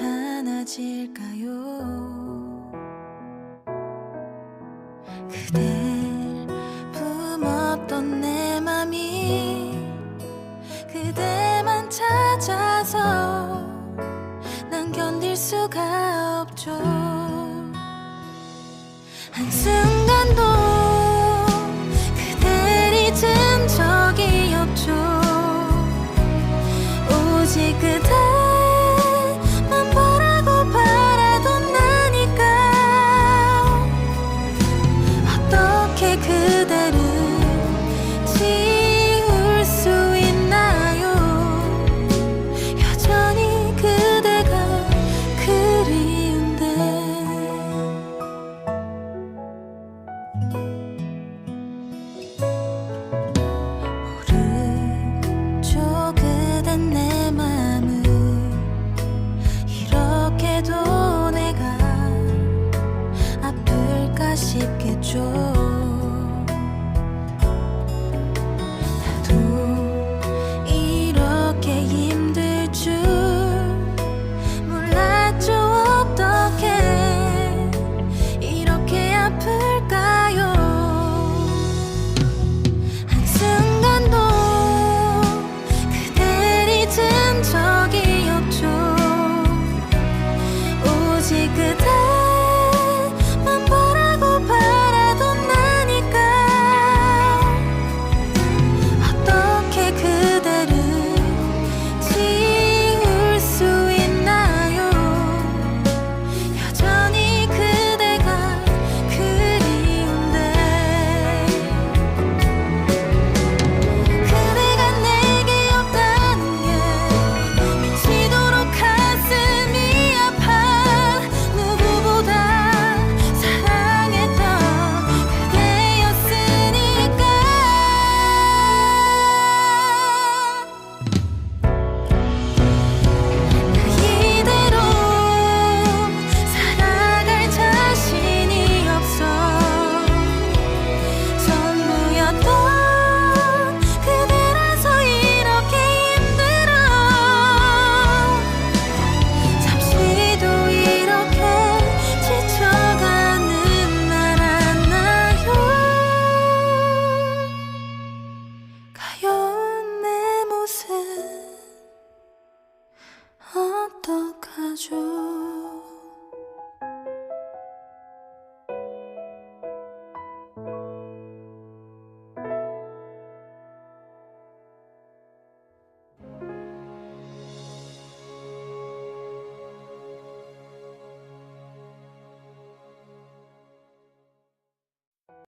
하나 질 까요？그댈 품었던 내 맘이 그대만 찾아서 난 견딜 수가 없죠 한순간도 그댈 잊은 적이 없죠 오직 그대